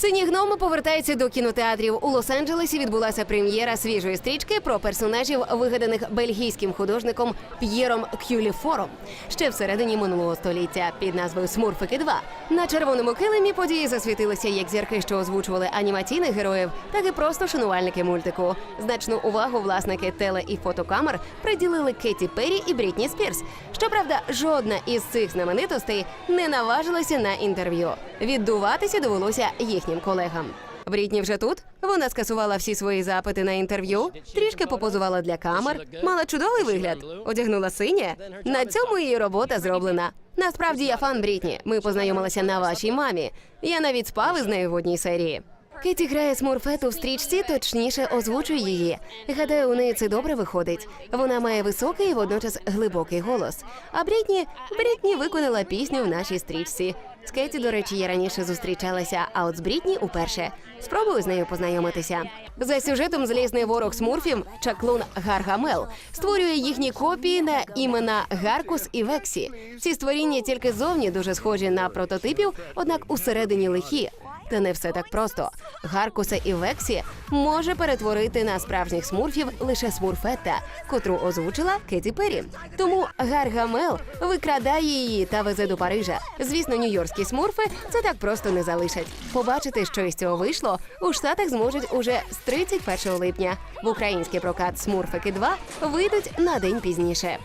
Сині гноми повертаються до кінотеатрів. У Лос-Анджелесі відбулася прем'єра свіжої стрічки про персонажів, вигаданих бельгійським художником П'єром Кюліфором. Ще всередині минулого століття під назвою Смурфики 2 на червоному килимі події засвітилися як зірки, що озвучували анімаційних героїв, так і просто шанувальники мультику. Значну увагу власники теле і фотокамер приділили Кеті Перрі і Брітні Спірс. Щоправда, жодна із цих знаменитостей не наважилася на інтерв'ю. Віддуватися довелося їхнім колегам. Брітні вже тут. Вона скасувала всі свої запити на інтерв'ю, трішки попозувала для камер, мала чудовий вигляд, одягнула синє. На цьому її робота зроблена. Насправді я фан Брітні. Ми познайомилися на вашій мамі. Я навіть спав із нею в одній серії. Кеті грає смурфету в стрічці, точніше озвучує її. Гадаю, у неї це добре виходить. Вона має високий і водночас глибокий голос. А Брітні Брітні виконала пісню в нашій стрічці. З Кеті, до речі, я раніше зустрічалася, а от з Брітні уперше. Спробую з нею познайомитися. За сюжетом злісний ворог смурфів Чаклун Гаргамел створює їхні копії на імена Гаркус і Вексі. Ці створіння тільки зовні дуже схожі на прототипів, однак усередині лихі. Та не все так просто. Гаркуса і Вексі може перетворити на справжніх смурфів лише смурфетта, котру озвучила Кеті Перрі. Тому Гаргамел викрадає її та везе до Парижа. Звісно, нью-йоркські смурфи це так просто не залишать. Побачити, що із цього вийшло, у штатах зможуть уже з 31 липня. В український прокат Смурфики 2 вийдуть на день пізніше.